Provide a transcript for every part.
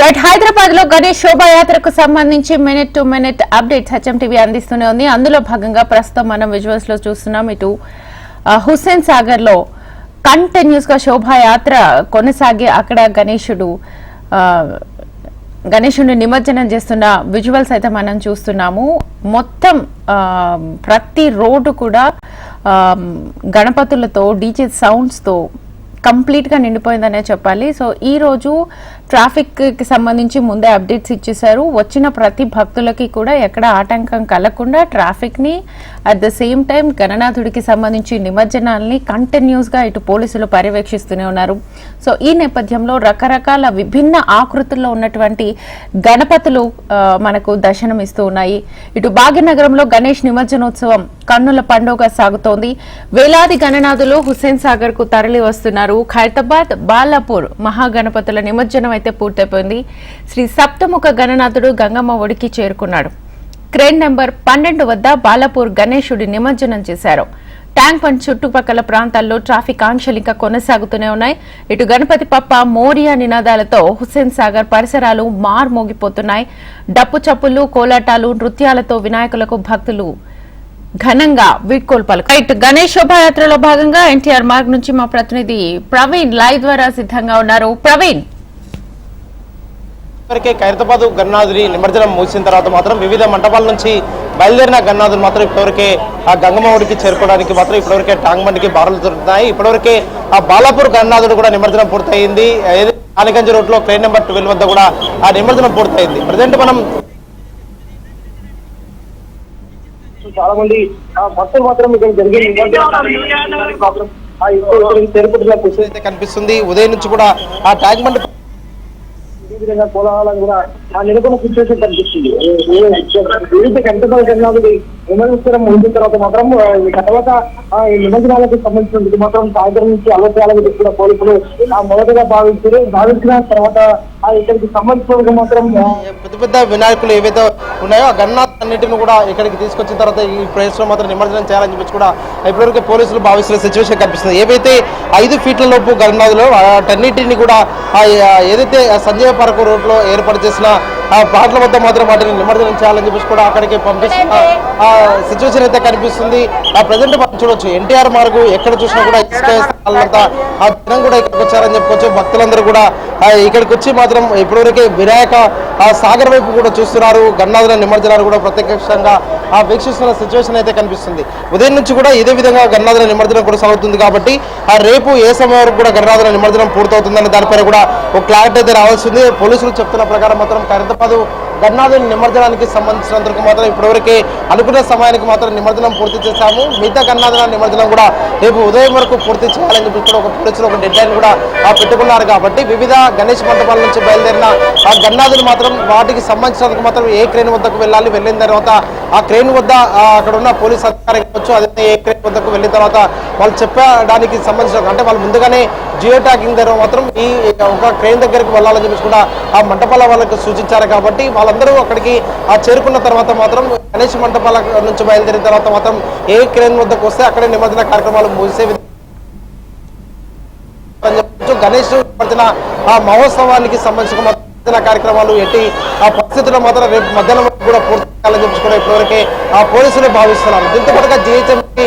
Right హైదరాబాద్లో గణేష్ శోభాయాత్రకు సంబంధించి minute to minute updates HM TV అందిస్తూనే ఉంది. అందులో భాగంగా ప్రస్తుతం మనం విజువల్స్లో చూస్తున్నాం. ఇటు హుస్సేన్ సాగర్లో కంటిన్యూస్గా శోభాయాత్ర కొనసాగి అక్కడ గణేశుడు ఆ, గణేశుడిని నిమజ్జనం చేస్తున్న విజువల్స్ అయితే మనం చూస్తున్నాము. మొత్తం ప్రతి రోడ్డు కూడా గణపతులతో డీజే సౌండ్స్తో కంప్లీట్గా నిండిపోయిందనే చెప్పాలి. సో ఈ రోజు ట్రాఫిక్కి సంబంధించి ముందే అప్డేట్స్ ఇచ్చేశారు. వచ్చిన ప్రతి భక్తులకి కూడా ఎక్కడ ఆటంకం కలగకుండా ట్రాఫిక్ని అట్ ద సేమ్ టైం గణనాథుడికి సంబంధించి నిమజ్జనాల్ని కంటిన్యూస్గా ఇటు పోలీసులు పర్యవేక్షిస్తూనే ఉన్నారు. సో ఈ నేపథ్యంలో రకరకాల విభిన్న ఆకృతుల్లో ఉన్నటువంటి గణపతులు మనకు దర్శనం ఇస్తూ ఉన్నాయి. ఇటు భాగ్యనగరంలో గణేష్ నిమజ్జనోత్సవం కన్నుల పండుగ సాగుతోంది. వేలాది గణనాథులు హుస్సేన్ సాగర్కు తరలి వస్తున్నారు ఖైరతాబాద్ బాలాపూర్ మహాగణపతుల నిమజ్జనం అయితే పూర్తయిపోయింది. శ్రీ సప్తముఖ గణనాథుడు గంగమ్మ ఒడికి చేరుకున్నాడు. క్రేన్ నెంబర్ పన్నెండు వద్ద బాలాపూర్ గణేశుడి నిమజ్జనం చేశారు. ట్యాంక్ బండ్ చుట్టుపక్కల ప్రాంతాల్లో ట్రాఫిక్ ఆంక్షలు ఇంకా కొనసాగుతూనే ఉన్నాయి. ఇటు గణపతి పప్ప మోరియా నినాదాలతో హుస్సేన్ సాగర్ పరిసరాలు మార్మోగిపోతున్నాయి. డప్పు చప్పులు కోలాటాలు నృత్యాలతో వినాయకులకు భక్తులు ఘనంగా వీడ్కోలు పలుకు రైట్ గణేష్ శోభాయాత్రలో భాగంగా ఎన్టీఆర్ మార్గ్ నుంచి మా ప్రతినిధి ప్రవీణ్ లైవ్ ద్వారా సిద్ధంగా ఉన్నారు. ప్రవీణ్. ఇప్పటికే ఖైరతాబాద్ గన్నాథుడి నిమజ్జనం ముగిసిన తర్వాత మాత్రం వివిధ మంటపాల నుంచి బయలుదేరిన గన్నాథులు మాత్రం ఇప్పటివరకే ఆ గంగమ్మ ఒడికి చేరుకోవడానికి మాత్రం ఇప్పటివరకే టాంగ్ బండికి బారలు దొరుకుతున్నాయి. ఇప్పటివరకే ఆ బాలాపూర్ గన్నాథుడు కూడా నిమజ్జనం పూర్తయింది. ఆనగంజ్ రోడ్లో ట్రైన్ నెంబర్ ట్వెల్వ్ వద్ద కూడా ఆ నిమజ్జనం పూర్తయింది. ప్రజెంట్ మనం చాలా మంది ఆ, భక్తులు మాత్రం ఇక్కడ జరిగే కనిపిస్తుంది. ఉదయం నుంచి కూడా ఆ ట్యాంక్ బండి విధంగా కోలాహలం కూడా ఆ నెలకొన్న సిచ్యువేషన్ కనిపిస్తుంది. వివిధ కంటపల జనాలు నిమజ్జనం ముగిసిన తర్వాత మాత్రం తర్వాత ఈ నిమజ్జనాలకు సంబంధించిన మాత్రం సాయంత్రం నుంచి అలసయాలకు తెచ్చిన పోలీసులు ఆ మొదటగా భావించారు. భావించిన తర్వాత ఇక్కడికి సంబంధించిన మాత్రం పెద్ద పెద్ద వినాయకులు ఏవైతే ఉన్నాయో ఆ అన్నింటిని కూడా ఇక్కడికి తీసుకొచ్చిన తర్వాత ఈ ప్లేస్లో మాత్రం నిమజ్జనం చేయాలని చెప్పి కూడా ఇప్పటివరకు పోలీసులు భావిస్తున్న సిచ్యువేషన్ కనిపిస్తుంది. ఏవైతే ఐదు ఫీట్ల లోపు గన్నాథులు వాటన్నిటిని కూడా ఏదైతే సంజయ్ సంజయ పార్క్ రోడ్లో ఏర్పాటు చేసిన ఆ పాటల వద్ద మాత్రం వాటిని నిమజ్జనం చేయాలని చెప్పేసి కూడా అక్కడికి పంపిస్తున్న ఆ సిచ్యువేషన్ అయితే కనిపిస్తుంది. ఆ ప్రజెంట్ మనం చూడొచ్చు. ఎన్టీఆర్ మార్గు ఎక్కడ చూసినా కూడా ఇసుక ఆ జనం కూడా ఇక్కడికి వచ్చారని చెప్పుకోవచ్చు. భక్తులందరూ కూడా ఇక్కడికి వచ్చి మాత్రం ఇప్పటివరకే వినాయక ఆ సాగర్ వైపు కూడా చూస్తున్నారు. గన్నాథుల నిమజ్జనాలు కూడా ప్రత్యక్షంగా ఆ వీక్షిస్తున్న సిచ్యువేషన్ అయితే కనిపిస్తుంది. ఉదయం నుంచి కూడా ఇదే విధంగా గన్నాథుల నిమజ్జనం కొనసాగుతుంది కాబట్టి ఆ రేపు ఏ సమయం వరకు కూడా గన్నాథుల నిమజ్జనం పూర్తవుతుందని దానిపైన కూడా ఒక క్లారిటీ అయితే రావాల్సింది పోలీసులు చెప్తున్న ప్రకారం మాత్రం tapado గన్నాథుల నిమజ్జనానికి సంబంధించినందుకు మాత్రం ఇప్పటివరకే అనుకున్న సమయానికి మాత్రం నిమజ్జనం పూర్తి చేశాము. మిగతా గన్నాథుల నిమజ్జనం కూడా రేపు ఉదయం వరకు పూర్తి చేయాలని చెప్పి కూడా ఒక పోలీసులు ఒక డెడ్ లైన్ కూడా పెట్టుకున్నారు కాబట్టి వివిధ గణేష్ మండపాల నుంచి బయలుదేరిన ఆ గన్నాథులు మాత్రం వాటికి సంబంధించినందుకు మాత్రం ఏ క్రేన్ వద్దకు వెళ్ళాలి. వెళ్ళిన తర్వాత ఆ క్రేన్ వద్ద అక్కడ ఉన్న పోలీస్ అధికారి కావచ్చు అదే ఏ క్రేన్ వద్దకు వెళ్ళిన తర్వాత వాళ్ళు చెప్పడానికి సంబంధించిన అంటే వాళ్ళు ముందుగానే జియో ట్యాగింగ్ దగ్గర మాత్రం ఈ ఒక క్రేన్ దగ్గరికి వెళ్ళాలని చెప్పి కూడా ఆ మంటపాల వాళ్ళకి సూచించారు కాబట్టి వాళ్ళ వాళ్ళందరూ అక్కడికి ఆ చేరుకున్న తర్వాత మాత్రం గణేష్ మంటపాల నుంచి బయలుదేరిన తర్వాత మాత్రం ఏ క్రేన్ వద్దకు వస్తే అక్కడే నిమజ్జన కార్యక్రమాలు ముగిసే గణేష్ నిమజ్జన ఆ మహోత్సవానికి సంబంధించిన కార్యక్రమాలు ఎట్టి ఆ పరిస్థితుల్లో మాత్రం రేపు మధ్యాహ్నం వరకు కూడా పూర్తి చేయాలని చెప్పి కూడా ఇప్పటివరకే ఆ పోలీసులు భావిస్తున్నారు. దీంతో పాటుగా జిహెచ్ఎంకి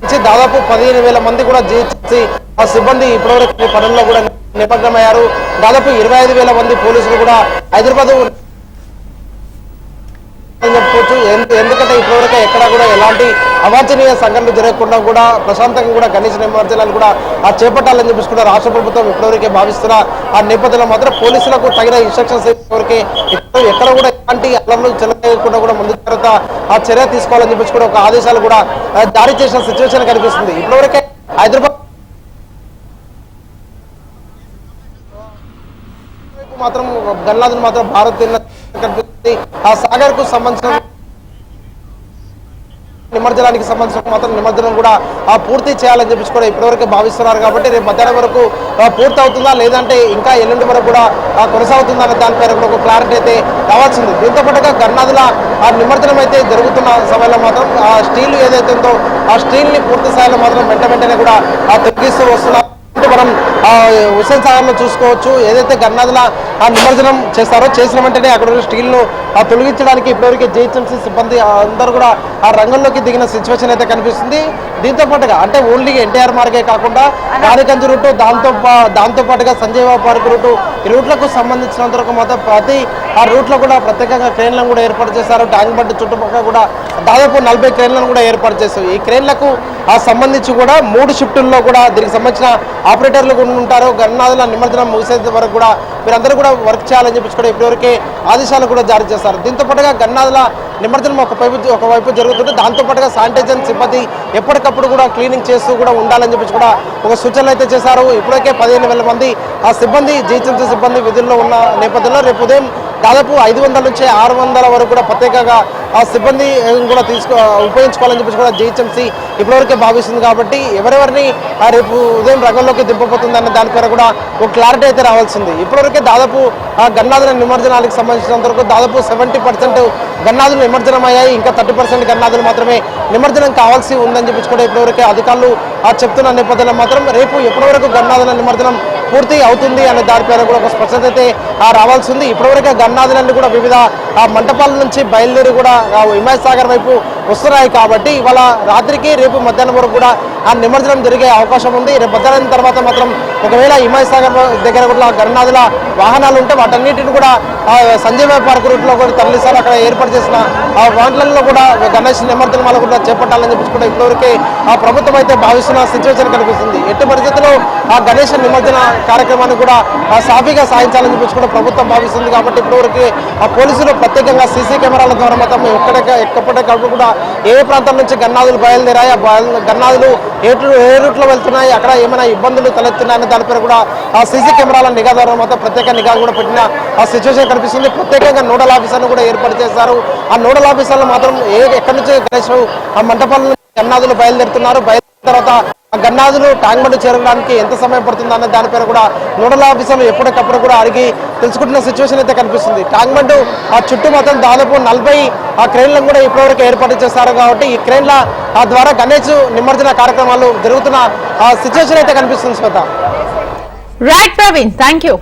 నుంచి దాదాపు పదిహేను వేల మంది కూడా జిహెచ్ఎంసీ ఆ సిబ్బంది ఇప్పటివరకు పనుల్లో కూడా నిమగ్నమయ్యారు. దాదాపు ఇరవై ఐదు వేల మంది పోలీసులు కూడా హైదరాబాద్ చెప్పుకోవచ్చు ఎందుకంటే ఇప్పటివరకు ఎక్కడ కూడా ఎలాంటి అవాంఛనీయ సంఘటనలు జరగకుండా కూడా ప్రశాంతంగా కూడా గణేష్ నిమజ్జనాలు కూడా ఆ చేపట్టాలని చెప్పేసి కూడా రాష్ట్ర ప్రభుత్వం ఇప్పటివరకే భావిస్తున్న ఆ నేపథ్యంలో మాత్రం పోలీసులకు తగిన ఇన్స్ట్రక్షన్స్ ఇప్పటివరకే ఎక్కడ ఎక్కడ కూడా ఎలాంటి అల్లర్లు చెల్లకుండా కూడా ముందు జాగ్రత్త ఆ చర్య తీసుకోవాలని చెప్పేసి కూడా ఒక ఆదేశాలు కూడా జారీ చేసిన సిచ్యువేషన్ కనిపిస్తుంది. ఇప్పటివరకే హైదరాబాద్ మాత్రం గల్లాదులు మాత్రం భారత్ కనిపిస్తుంది ఆ సాగర్కు సంబంధించిన నిమజ్జనానికి సంబంధించిన మాత్రం నిమజ్జనం కూడా ఆ పూర్తి చేయాలని చెప్పేసి కూడా ఇప్పటివరకు భావిస్తున్నారు కాబట్టి రేపు మధ్యాహ్నం వరకు పూర్తి అవుతుందా లేదంటే ఇంకా ఎల్లుండి వరకు కూడా కొనసాగుతుందా అనే దానిపై ఒక క్లారిటీ అయితే రావాల్సింది. దీంతో పాటుగా గర్నాదుల ఆ నిమజ్జనం అయితే జరుగుతున్న సమయంలో మాత్రం ఆ స్టీల్ ఏదైతే ఉందో ఆ స్టీల్ని పూర్తి స్థాయిలో మాత్రం వెంట వెంటనే కూడా ఆ తగ్గిస్తూ వస్తున్నారు. పరిస్థితులు మనం హుస్సేన్ సాగర్లో చూసుకోవచ్చు. ఏదైతే గన్నాదుల ఆ నిమజ్జనం చేస్తారో చేసిన వెంటనే అక్కడ ఉన్న స్టీల్ను ఆ తొలగించడానికి ఇప్పటివరకు జిహెచ్ఎంసీ సిబ్బంది అందరూ కూడా ఆ రంగంలోకి దిగిన సిచ్యువేషన్ అయితే కనిపిస్తుంది. దీంతో పాటుగా అంటే ఓన్లీ ఎన్టీఆర్ మార్గే కాకుండా కాళికంజ రూటు దాంతో దాంతో పాటుగా సంజయ్ పార్క్ రూటు ఈ రూట్లకు సంబంధించినంత వరకు మాత్రం ప్రతి ఆ రూట్లో కూడా ప్రత్యేకంగా క్రేన్లను కూడా ఏర్పాటు చేశారు. ట్యాంక్ బండ్ చుట్టుపక్కల కూడా దాదాపు నలభై క్రేన్లను కూడా ఏర్పాటు చేస్తారు ఈ క్రేన్లకు ఆ సంబంధించి కూడా మూడు షిఫ్టుల్లో కూడా దీనికి సంబంధించిన ఆపరేటర్లు కూడా ఉంటారు. గన్నాదుల నిమజ్జనం ముగిసేంత వరకు కూడా మీరందరూ కూడా వర్క్ చేయాలని చెప్పి కూడా ఇప్పటివరకే ఆదేశాలు కూడా జారీ చేస్తారు దీంతో పాటుగా గన్నాదుల నిమజ్జనం ఒక వైపు ఒకవైపు జరుగుతుంది దాంతో పాటుగా శానిటైజర్ సిబ్బంది ఎప్పటికప్పుడు కూడా క్లీనింగ్ చేస్తూ కూడా ఉండాలని చెప్పి కూడా ఒక సూచనలు అయితే చేశారు. ఇప్పటికే పదిహేను వేల మంది ఆ సిబ్బంది జీహెచ్ఎంసీ సిబ్బంది విధుల్లో ఉన్న నేపథ్యంలో రేపు ఉదయం దాదాపు ఐదు వందల నుంచి ఆరు వందల వరకు కూడా ప్రత్యేకంగా ఆ సిబ్బంది కూడా తీసుకో ఉపయోగించుకోవాలని చెప్పేసి కూడా జిహెచ్ఎంసీ ఇప్పటివరకే భావిస్తుంది కాబట్టి ఎవరెవరిని ఆ రేపు ఉదయం రంగంలోకి దింపబోతుంది అన్న దానిపైన కూడా ఒక క్లారిటీ అయితే రావాల్సింది. ఇప్పటివరకే దాదాపు ఆ గన్నాదుల నిమజ్జనాలకు సంబంధించినంత వరకు దాదాపు సెవెంటీ పర్సెంట్ గన్నాదులు నిమజ్జనం అయ్యాయి ఇంకా థర్టీ పర్సెంట్ గన్నాదులు మాత్రమే నిమజ్జనం కావాల్సి ఉందని చెప్పేసి కూడా ఇప్పటివరకే అధికారులు ఆ చెప్తున్న నేపథ్యంలో మాత్రం రేపు ఎప్పటివరకు గన్నాదుల నిమజ్జనం పూర్తి అవుతుంది అనే దానిపైన కూడా ఒక స్పష్టత అయితే రావాల్సి ఉంది. ఇప్పటివరకు గన్నాథులన్నీ కూడా వివిధ ఆ మంటపాల నుంచి బయలుదేరి కూడా హిమాయత్ సాగర్ వైపు వస్తున్నాయి కాబట్టి ఇవాళ రాత్రికి రేపు మధ్యాహ్నం వరకు కూడా ఆ నిమజ్జనం జరిగే అవకాశం ఉంది. రేపు మధ్యాహ్నం తర్వాత మాత్రం ఒకవేళ హిమాయత్ సాగర్ దగ్గర కూడా గన్నాదుల వాహనాలు ఉంటే వాటన్నిటిని కూడా సంజయ్ పార్క్ రూట్లో కూడా తరలిస్తారు. అక్కడ ఏర్పాటు చేసిన ఆ వాంట్లలో కూడా గణేష్ నిమజ్జనం వల్ల కూడా చేపట్టాలని చెప్పి కూడా ఇప్పటివరకే ఆ ప్రభుత్వం అయితే భావిస్తున్న సిచ్యువేషన్ కనిపిస్తుంది. ఎట్టి పరిస్థితుల్లో ఆ గణేష్ నిమజ్జన కార్యక్రమాన్ని కూడా సాఫీగా సాధించాలని చెప్పి కూడా ప్రభుత్వం భావిస్తుంది కాబట్టి ఇప్పటివరకు ఆ పోలీసులు ప్రత్యేకంగా సీసీ కెమెరాల ద్వారా మొత్తం ఎక్కడెక్క ఎక్కప్పటికప్పుడు కూడా ఏ ప్రాంతం నుంచి గన్నాదులు బయలుదేరాయి ఆ బయలు- గన్నాదులు ఏ ఏ రూట్లో వెళ్తున్నాయి అక్కడ ఏమైనా ఇబ్బందులు తలెత్తున్నాయని దానిపై కూడా ఆ సీసీ కెమెరాల నిఘా ద్వారా మొత్తం ప్రత్యేక నిఘా కూడా పెట్టిన ఆ సిచ్యువేషన్ కనిపిస్తుంది. ప్రత్యేకంగా నోడల్ ఆఫీసర్ను కూడా ఏర్పాటు చేశారు. ఆ నోడల్ ఆఫీసర్లు మాత్రం ఏ ఎక్కడి నుంచి గణేష్ ఆ మంటపాల నుంచి గన్నాదులు బయలుదేరుతున్నారు. బయలుదేరిన తర్వాత గన్నాదులు ట్యాంక్ బండ్ చేరడానికి ఎంత సమయం పడుతుంది అన్న దానిపైన కూడా నోడల్ ఆఫీసర్లు ఎప్పటికప్పుడు కూడా అడిగి తెలుసుకుంటున్న సిచ్యువేషన్ అయితే కనిపిస్తుంది. ట్యాంక్ బండ్ ఆ చుట్టూ మాత్రం దాదాపు నలభై ఆ క్రెయిన్లను కూడా ఇప్పటివరకు ఏర్పాటు చేస్తారు కాబట్టి ఈ క్రెయిన్ల ఆ ద్వారా గణేష్ నిమజ్జన కార్యక్రమాలు జరుగుతున్న ఆ సిచ్యువేషన్ అయితే కనిపిస్తుంది Shweta. Right Praveen thank you